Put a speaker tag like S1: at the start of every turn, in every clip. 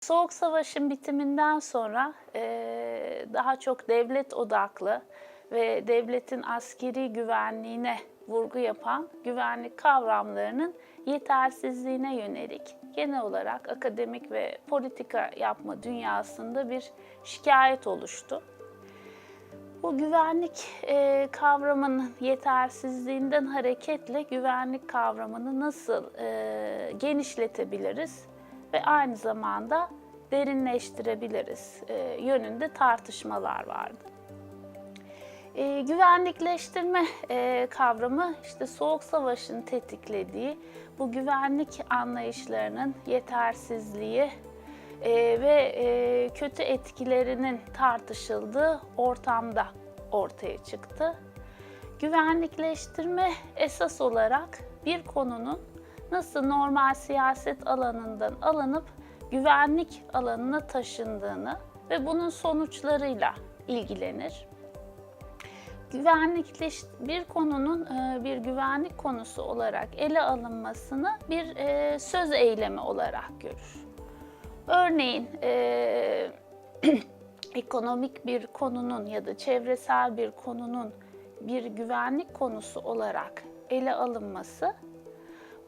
S1: Soğuk Savaş'ın bitiminden sonra eee, daha çok devlet odaklı ve devletin askeri güvenliğine vurgu yapan güvenlik kavramlarının yetersizliğine yönelik genel olarak akademik ve politika yapma dünyasında bir şikayet oluştu. Bu güvenlik e, kavramının yetersizliğinden hareketle güvenlik kavramını nasıl e, genişletebiliriz ve aynı zamanda derinleştirebiliriz e, yönünde tartışmalar vardı. E, güvenlikleştirme e, kavramı işte Soğuk Savaş'ın tetiklediği bu güvenlik anlayışlarının yetersizliği e, ve e, kötü etkilerinin tartışıldığı ortamda ortaya çıktı. Güvenlikleştirme esas olarak bir konunun nasıl normal siyaset alanından alınıp güvenlik alanına taşındığını ve bunun sonuçlarıyla ilgilenir güvenlikleş bir konunun e, bir güvenlik konusu olarak ele alınmasını bir e, söz eylemi olarak görür. Örneğin e, ekonomik bir konunun ya da çevresel bir konunun bir güvenlik konusu olarak ele alınması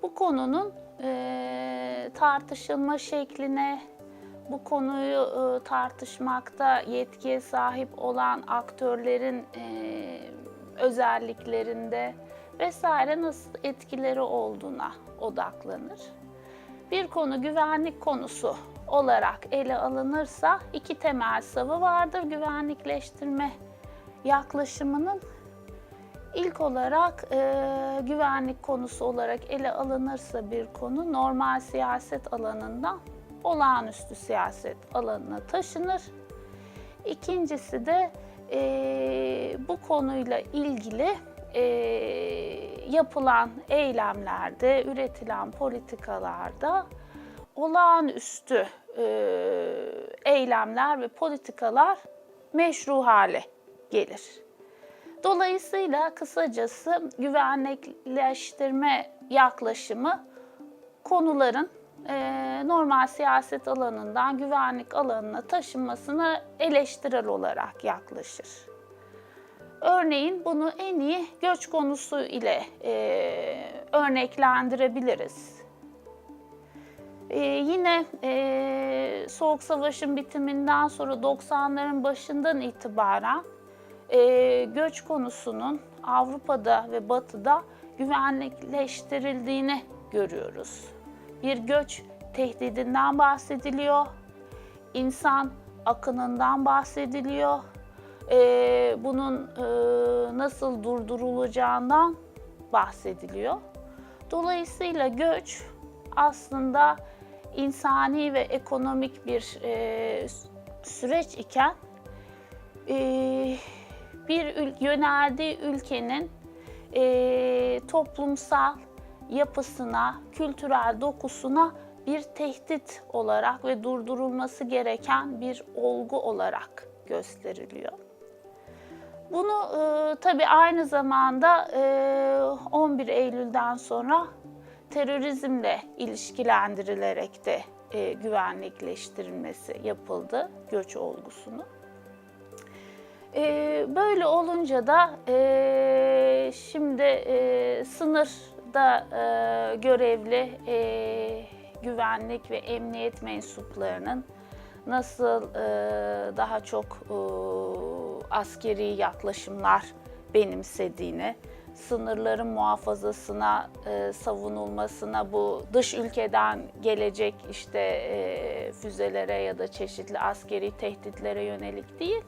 S1: bu konunun e, tartışılma şekline, bu konuyu e, tartışmakta yetkiye sahip olan aktörlerin e, özelliklerinde vesaire nasıl etkileri olduğuna odaklanır. Bir konu güvenlik konusu olarak ele alınırsa iki temel savı vardır güvenlikleştirme yaklaşımının. İlk olarak e, güvenlik konusu olarak ele alınırsa bir konu normal siyaset alanından olağanüstü siyaset alanına taşınır. İkincisi de e, bu konuyla ilgili e, yapılan eylemlerde, üretilen politikalarda olağanüstü e, eylemler ve politikalar meşru hale gelir. Dolayısıyla kısacası güvenlikleştirme yaklaşımı konuların e, normal siyaset alanından güvenlik alanına taşınmasına eleştirel olarak yaklaşır. Örneğin bunu en iyi göç konusu ile e, örneklendirebiliriz. E, yine e, Soğuk Savaş'ın bitiminden sonra 90'ların başından itibaren e, göç konusunun Avrupa'da ve Batı'da güvenlikleştirildiğini görüyoruz bir göç tehdidinden bahsediliyor. İnsan akınından bahsediliyor. Ee, bunun e, nasıl durdurulacağından bahsediliyor. Dolayısıyla göç aslında insani ve ekonomik bir e, süreç iken e, bir ül yöneldiği ülkenin e, toplumsal yapısına, kültürel dokusuna bir tehdit olarak ve durdurulması gereken bir olgu olarak gösteriliyor. Bunu e, tabii aynı zamanda e, 11 Eylül'den sonra terörizmle ilişkilendirilerek de e, güvenlikleştirilmesi yapıldı göç olgusunu. E, böyle olunca da e, şimdi e, sınır da e, görevli e, güvenlik ve emniyet mensuplarının nasıl e, daha çok e, askeri yaklaşımlar benimsediğini, sınırların muhafazasına, e, savunulmasına bu dış ülkeden gelecek işte e, füzelere ya da çeşitli askeri tehditlere yönelik değil,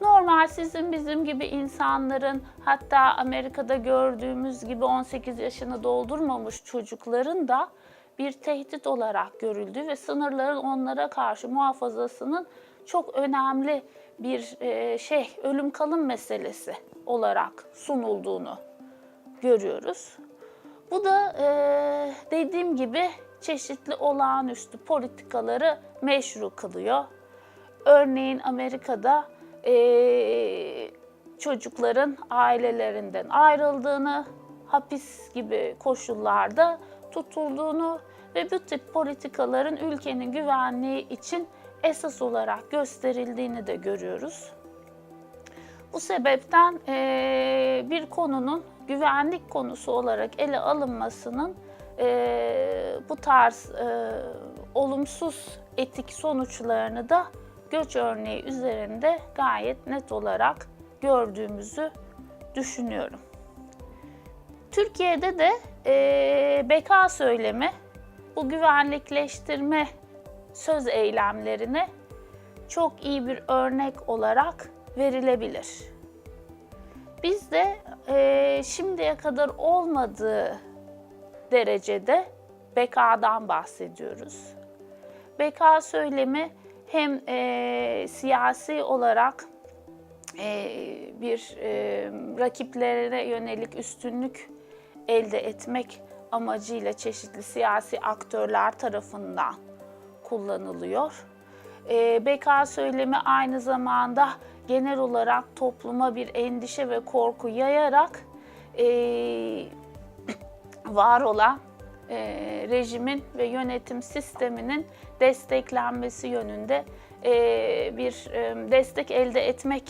S1: Normal sizin bizim gibi insanların hatta Amerika'da gördüğümüz gibi 18 yaşını doldurmamış çocukların da bir tehdit olarak görüldüğü ve sınırların onlara karşı muhafazasının çok önemli bir e, şey, ölüm kalım meselesi olarak sunulduğunu görüyoruz. Bu da e, dediğim gibi çeşitli olağanüstü politikaları meşru kılıyor. Örneğin Amerika'da e, çocukların ailelerinden ayrıldığını, hapis gibi koşullarda tutulduğunu ve bu tip politikaların ülkenin güvenliği için esas olarak gösterildiğini de görüyoruz. Bu sebepten eee, bir konunun güvenlik konusu olarak ele alınmasının eee, bu tarz eee, olumsuz etik sonuçlarını da göç örneği üzerinde gayet net olarak gördüğümüzü düşünüyorum. Türkiye'de de eee beka söylemi bu güvenlikleştirme söz eylemlerine çok iyi bir örnek olarak verilebilir. Biz de eee, şimdiye kadar olmadığı derecede bekadan bahsediyoruz. Beka söylemi hem eee, siyasi olarak eee, bir eee, rakiplerine yönelik üstünlük elde etmek amacıyla çeşitli siyasi aktörler tarafından kullanılıyor. Eee beka söylemi aynı zamanda genel olarak topluma bir endişe ve korku yayarak eee, var olan eee, rejimin ve yönetim sisteminin desteklenmesi yönünde eee, bir eee, destek elde etmek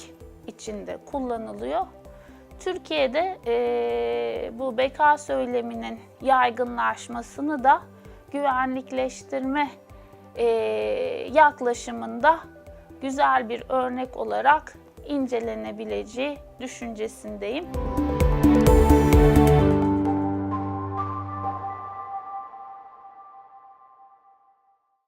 S1: için de kullanılıyor. Türkiye'de eee, bu beka söyleminin yaygınlaşmasını da güvenlikleştirme eee, yaklaşımında güzel bir örnek olarak incelenebileceği düşüncesindeyim.